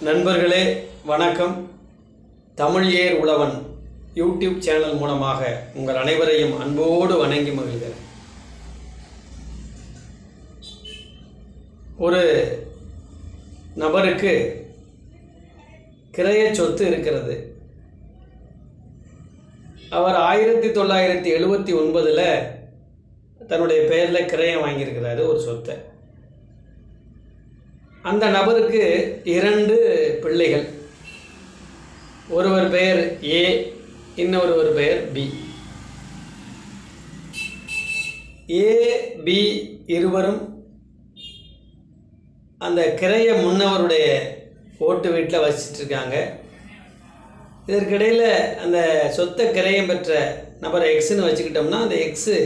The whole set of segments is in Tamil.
நண்பர்களே வணக்கம். தமிழ் ஏர் உழவன் யூடியூப் சேனல் மூலமாக உங்கள் அனைவரையும் அன்போடு வணங்கி மகிழ்கிறேன். ஒரு நபருக்கு கிரைய சொத்து இருக்கிறது. அவர் ஆயிரத்தி தொள்ளாயிரத்தி எழுபத்தி ஒன்பதில் தன்னுடைய பெயரில் கிரையம் வாங்கியிருக்கிறாரு ஒரு சொத்தை. அந்த நபருக்கு இரண்டு பிள்ளைகள். ஒருவர் பெயர் ஏ இன்னொருவர் பெயர் பி. ஏ பி இருவரும் அந்த கிரைய முன்னவருடைய ஓட்டு வீட்டில் வசிச்சுட்டு இருக்காங்க இதற்கிடையில் அந்த சொத்தை கிரையம் பெற்ற நபரை எக்ஸ்னு வச்சுக்கிட்டோம்னா அந்த எக்ஸு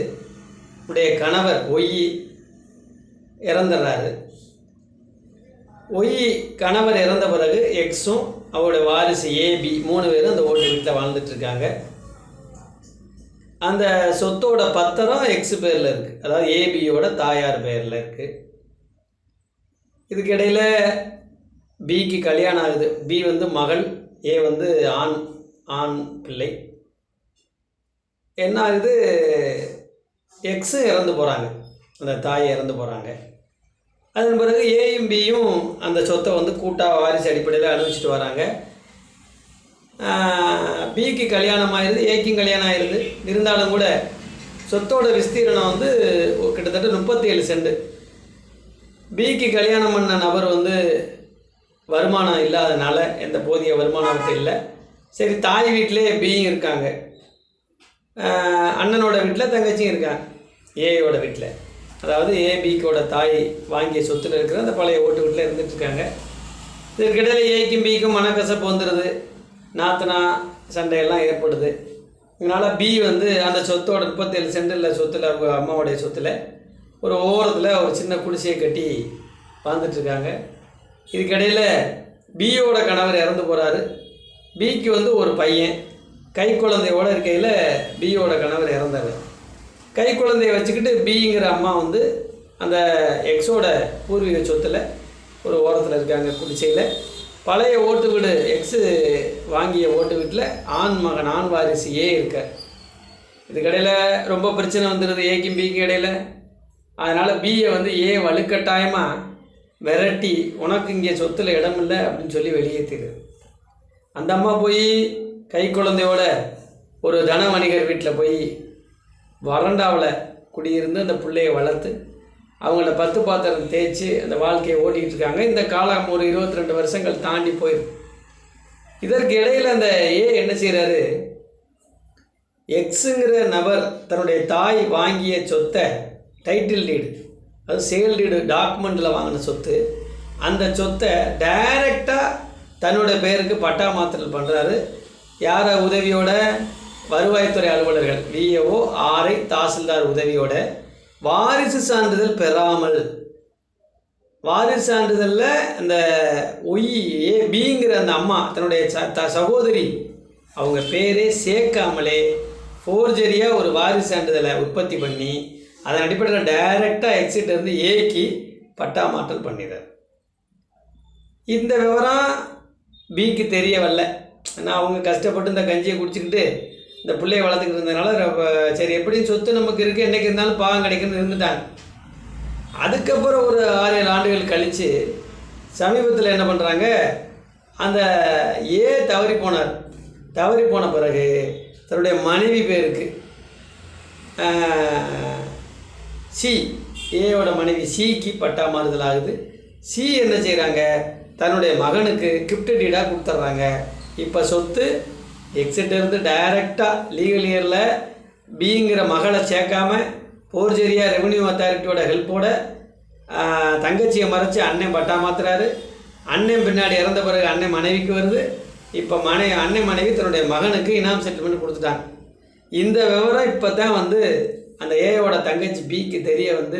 உடைய கணவர் ஒய் இறந்துடுறாரு. ஒய் கணவர் இறந்த பிறகு எக்ஸும் அவருடைய வாரிசு ஏபி மூணு பேரும் அந்த ஓட்டு வீட்டில் வாழ்ந்துட்டுருக்காங்க. அந்த சொத்தோட பத்திரம் எக்ஸ் பேரில் இருக்குது அதாவது ஏபியோட தாயார் பேரில் இருக்குது இதுக்கிடையில் பிக்கு கல்யாணம் ஆகுது. பி வந்து மகள் ஏ வந்து ஆண் ஆண் பிள்ளை. என்ன ஆகுது? எக்ஸு இறந்து போகிறாங்க அந்த தாய் இறந்து போகிறாங்க அதன் பிறகு ஏயும் பியும் அந்த சொத்தை வந்து கூட்டாக வாரிசு அடிப்படையில் அனுபவிச்சுட்டு வராங்க. பிக்கு கல்யாணம் ஆயிடுது ஏக்கும் கல்யாணம் ஆயிடுது இருந்தாலும் கூட சொத்தோட விஸ்தீரணம் வந்து கிட்டத்தட்ட முப்பத்தி ஏழு சென்ட் பிக்கு கல்யாணம் பண்ண நபர் வந்து வருமானம் இல்லாதனால எந்த போதிய வருமானம் இல்லை. சரி தாய் வீட்டிலே பியும் இருக்காங்க. அண்ணனோட வீட்டில் தங்கச்சியும் இருக்காங்க. ஏயோட வீட்டில். அதாவது ஏபிக்கோட தாய் வாங்கிய சொத்தில் இருக்கிற அந்த பழைய ஓட்டு வீட்டில் இருந்துட்டுருக்காங்க இதற்கிடையில் ஏக்கும் பிக்கும் மனக்கசப்பு வந்துடுது நாத்தனா சண்டையெல்லாம் ஏற்படுது. இதனால் பி வந்து அந்த சொத்தோட முப்பத்தேழு சென்டில் சொத்தில் அவங்க அம்மாவுடைய சொத்தில் ஒரு ஓரத்தில் ஒரு சின்ன குடிசையை கட்டி வாழ்ந்துட்டுருக்காங்க இதுக்கிடையில் பியோட கணவர் இறந்து போகிறாரு பிக்கு வந்து ஒரு பையன். கை குழந்தையோட இருக்கையில் பியோட கணவர் இறந்தவர். கை குழந்தைய வச்சுக்கிட்டு பிங்கிற அம்மா வந்து அந்த எக்ஸோட பூர்வீக சொத்தில் ஒரு ஓரத்தில் இருக்காங்க குடிசையில். பழைய ஓட்டு வீடு எக்ஸு வாங்கிய ஓட்டு வீட்டில் ஆண் மகன் ஆண் வாரிசு ஏ இருக்க. இதுக்கடையில் ரொம்ப பிரச்சனை வந்துடுது ஏக்கும் பிக்கும் இடையில். அதனால் பியை வந்து ஏ வலுக்கட்டாயமாக விரட்டி உனக்கு இங்கே சொத்தில் இடம் இல்லை அப்படின்னு சொல்லி வெளியேற்றிடுது அந்த அம்மா போய் கை குழந்தையோட ஒரு தன வணிகர் வீட்டில் போய் வறண்டாவில் குடியிருந்து அந்த பிள்ளையை வளர்த்து அவங்கள பத்து பாத்திரம் தேய்ச்சி அந்த வாழ்க்கையை ஓட்டிகிட்டு இருக்காங்க. இந்த காலம் ஒரு இருபத்தி ரெண்டு வருஷங்கள் தாண்டி போயிடும் இதற்கு இடையில் அந்த ஏ என்ன செய்கிறாரு எக்ஸுங்கிற நபர் தன்னுடைய தாய் வாங்கிய சொத்தை டைட்டில் டீடு அது சேல் டீடு டாக்குமெண்ட்டில் வாங்கின சொத்து அந்த சொத்தை டைரெக்டாக தன்னோட பேருக்கு பட்டா மாத்திரல் பண்ணுறாரு யாரை உதவியோட? வருவாய்த்துறை அலுவலர்கள் விஏஓ ஆர்ஐ தாசில்தார் உதவியோட வாரிசு சான்றிதழ் பெறாமல். வாரிசு சான்றிதழில் அந்த ஒய் ஏ பிங்கிற அந்த அம்மா தன்னுடைய ச த சகோதரி அவங்க பேரே சேர்க்காமலே ஃபோர்ஜரியாக ஒரு வாரிசு சான்றிதழை உற்பத்தி பண்ணி அதன் அடிப்படையில் டைரெக்டாக எக்ஸிட் இருந்து ஏக்கி பட்டா மாற்றல் பண்ணிடுறார். இந்த விவரம் பிக்கு தெரிய வரல ஏன்னா அவங்க கஷ்டப்பட்டு இந்த கஞ்சியை குடிச்சிக்கிட்டு இந்த பிள்ளைய வளர்த்துக்கிட்டு இருந்ததுனால சரி எப்படியும் சொத்து நமக்கு இருக்குது என்றைக்கு இருந்தாலும் பாவம் கிடைக்குன்னு இருந்துட்டாங்க. அதுக்கப்புறம் ஒரு ஆறு ஏழு ஆண்டுகள் கழித்து சமீபத்தில் என்ன பண்ணுறாங்க அந்த ஏ தவறி போனார். தவறி போன பிறகு தன்னுடைய மனைவி பேருக்கு சி ஏயோட மனைவி சிக்கு பட்டா மாறுதல் ஆகுது. சி என்ன செய்கிறாங்க தன்னுடைய மகனுக்கு கிஃப்ட் டீடாக கொடுத்துட்றாங்க. இப்போ சொத்து எக்ஸிட் இருந்து டைரெக்டாக லீகல் இயரில் பிங்கிற மகளை சேர்க்காம போர்ஜெரியா ரெவன்யூ அத்தாரிட்டியோட ஹெல்ப்போட தங்கச்சியை மறைச்சி அண்ணன் பட்டா மாத்துறாரு. அண்ணன் பின்னாடி இறந்த பிறகு அண்ணன் மனைவிக்கு வருது. இப்போ மனை அண்ணன் மனைவி தன்னுடைய மகனுக்கு இனாம் செட்டில்மெண்ட் கொடுத்துட்டாங்க. இந்த விவரம் இப்போ தான் வந்து அந்த ஏயோட தங்கச்சி பிக்கு தெரிய வந்து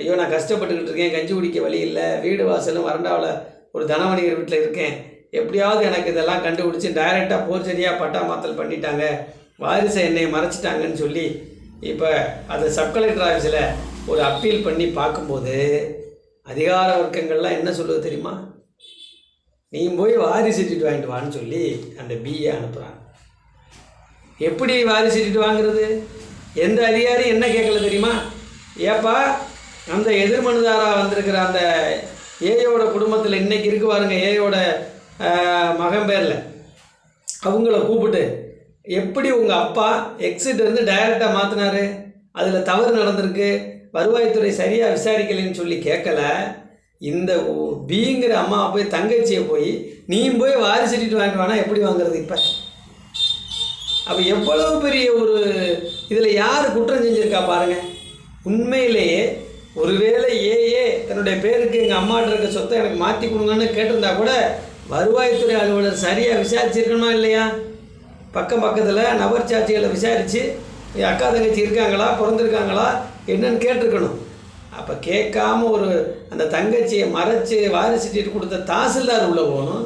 ஐயோ நான் கஷ்டப்பட்டுக்கிட்டு இருக்கேன் கஞ்சி குடிக்க வழி இல்லை வீடு வாசலும் வறண்டாவில் ஒரு தனவணிகர் வீட்டில் இருக்கேன் எப்படியாவது எனக்கு இதெல்லாம் கண்டுபிடிச்சி டைரெக்டாக போர்ச்சரியாக பட்டா மாத்தல் பண்ணிட்டாங்க. வாரிசை என்னை மறைச்சிட்டாங்கன்னு சொல்லி இப்போ அதை சப் கலெக்டர் ஆஃபீஸில் ஒரு அப்பீல் பண்ணி பார்க்கும்போது அதிகார வர்க்கங்கள்லாம் என்ன சொல்லுவது தெரியுமா? நீ போய் வாரிசு சீட்டு வாங்கிட்டு வான்னு சொல்லி அந்த பிஏ அனுப்புகிறாங்க எப்படி வாரிசு சீட்டு வாங்குறது? எந்த அதிகாரி என்ன கேட்கல தெரியுமா? ஏப்பா அந்த எதிர்மனுதாராக வந்திருக்கிற அந்த ஏயோட குடும்பத்தில் இன்றைக்கி இருக்கு பாருங்க ஏயோட மகன் பேரில். அவங்கள கூப்பிட்டு எப்படி உங்கள் அப்பா எக்ஸிட் இருந்து டைரெக்டாக மாற்றினாரு அதில் தவறு நடந்திருக்கு. வருவாய்த்துறை சரியாக விசாரிக்கலைன்னு சொல்லி கேட்கல. இந்த ஊ- பிங்கிற அம்மா போய் தங்கச்சியை போய் நீ போய் வாரி சீட்டு வாங்கிட்டு வானா? எப்படி வாங்குறது இப்போ? அப்போ எவ்வளவு பெரிய ஒரு இதில் யார் குற்றம் செஞ்சுருக்கா பாருங்கள் உண்மையிலேயே ஒருவேளை ஏஏ தன்னுடைய பேருக்கு எங்கள் அம்மாட்ட இருக்க சொத்தை எனக்கு மாற்றி கொடுங்கன்னு கேட்டிருந்தா கூட வருவாய்த்துறை அலுவலர் சரியாக விசாரிச்சிருக்கணுமா இல்லையா? பக்கம் பக்கத்தில் நபர் சாட்சிகளை விசாரித்து அக்கா தங்கச்சி இருக்காங்களா? பிறந்திருக்காங்களா? என்னன்னு கேட்டிருக்கணும். அப்போ கேட்காம ஒரு அந்த தங்கச்சியை மறைச்சு வாரிசு சீட்டு கொடுத்த தாசில்தார் உள்ளே போகணும்.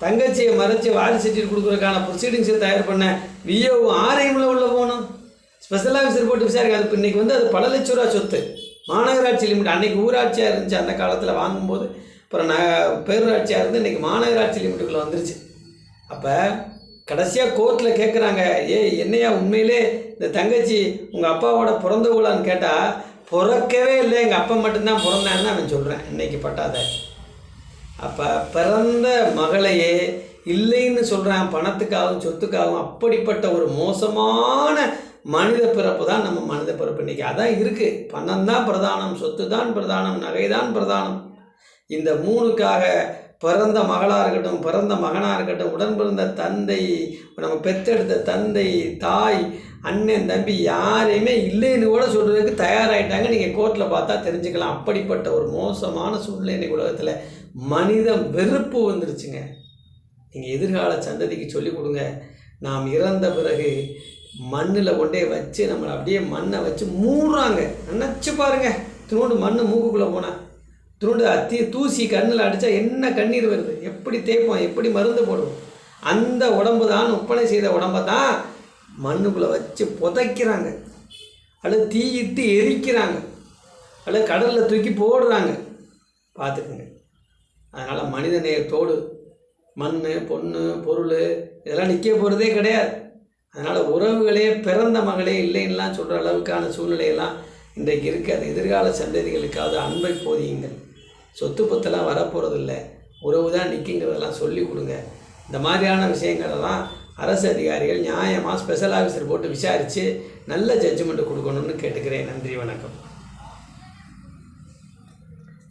தங்கச்சியை மறைச்சு வாரிசு சீட்டு கொடுக்குறதுக்கான ப்ரொசீடிங்ஸை தயார் பண்ண விஓ ஆர்ஐஎம்ல உள்ளே போகணும். ஸ்பெஷல் ஆஃபீஸர் போட்டு விசாரிக்க அது இன்றைக்கி வந்து அது பல லட்ச ரூபா சொத்து. மாநகராட்சி லிமிட் அன்றைக்கி ஊராட்சியாக இருந்துச்சு அந்த காலத்தில் வாங்கும்போது. அப்புறம் ந பேரூராட்சியாக இருந்து இன்றைக்கி மாநகராட்சி லிமிட்டுக்குள்ளே வந்துருச்சு. அப்போ கடைசியாக கோர்ட்டில் கேட்குறாங்க ஏய் என்னையா உண்மையிலே இந்த தங்கச்சி உங்கள் அப்பாவோட பிறந்தவங்களான்னு கேட்டால் பிறக்கவே இல்லை. எங்கள் அப்பா மட்டும்தான் பிறந்தான்னு அவன் சொல்கிறேன் இன்றைக்கி பட்டாத. அப்போ பிறந்த மகளையே இல்லைன்னு சொல்கிறான் பணத்துக்காகவும் சொத்துக்காகவும் அப்படிப்பட்ட ஒரு மோசமான மனித பிறப்பு தான் நம்ம மனித பிறப்பு. இன்றைக்கி அதான் இருக்குது பணம் தான் பிரதானம் சொத்து தான் பிரதானம் நகை தான் பிரதானம். இந்த மூணுக்காக பிறந்த மகளாக இருக்கட்டும் பிறந்த மகனாக இருக்கட்டும் உடன் பிறந்த தந்தை நம்ம பெத்தெடுத்த தந்தை தாய் அண்ணன் தம்பி யாரையுமே இல்லைன்னு கூட சொல்கிறதுக்கு தயாராகிட்டாங்க நீங்கள் கோர்ட்டில் பார்த்தா தெரிஞ்சுக்கலாம். அப்படிப்பட்ட ஒரு மோசமான சூழ்நிலை உலகத்தில். மனித வெறுப்பு வந்துருச்சுங்க. நீங்கள் எதிர்கால சந்ததிக்கு சொல்லிக் கொடுங்க. நாம் இறந்த பிறகு மண்ணில் கொண்டே வச்சு நம்மளை அப்படியே மண்ணை வச்சு மூடுறாங்க. நினச்சி பாருங்க. திரும்ப மண் மூக்குக்குள்ளே போனால் துருண்டு அத்தி தூசி கண்ணில் அடித்தா என்ன கண்ணீர் வருது? எப்படி தேய்ப்போம்? எப்படி மருந்து போடுவோம்? அந்த உடம்பு தான் ஒப்பனை செய்த உடம்பை தான் மண்ணுக்குள்ளே வச்சு புதைக்கிறாங்க. அல்லது தீயிட்டு எரிக்கிறாங்க. அல்லது கடலில் தூக்கி போடுறாங்க. பார்த்துக்குங்க. அதனால் மனித நேயத்தோடு மண் பொண்ணு பொருள் இதெல்லாம் நிற்க போகிறதே கிடையாது. அதனால் உறவுகளே பிறந்த மகளே இல்லைன்னுலாம் சொல்கிற அளவுக்கான சூழ்நிலையெல்லாம் இன்றைக்கு இருக்காது எதிர்கால சந்ததிகளுக்காவது அன்பை போதியுங்கள். சொத்து பத்தெல்லாம் வரப்போகிறதில்ல உறவு தான் நிற்கிங்கிறதெல்லாம் சொல்லி கொடுங்க. இந்த மாதிரியான விஷயங்களெல்லாம் அரசு அதிகாரிகள் நியாயமாக ஸ்பெஷல் ஆஃபீஸர் போட்டு விசாரித்து நல்ல ஜட்ஜ்மெண்ட் கொடுக்கணும்னு கேட்டுக்கிறேன். நன்றி வணக்கம்.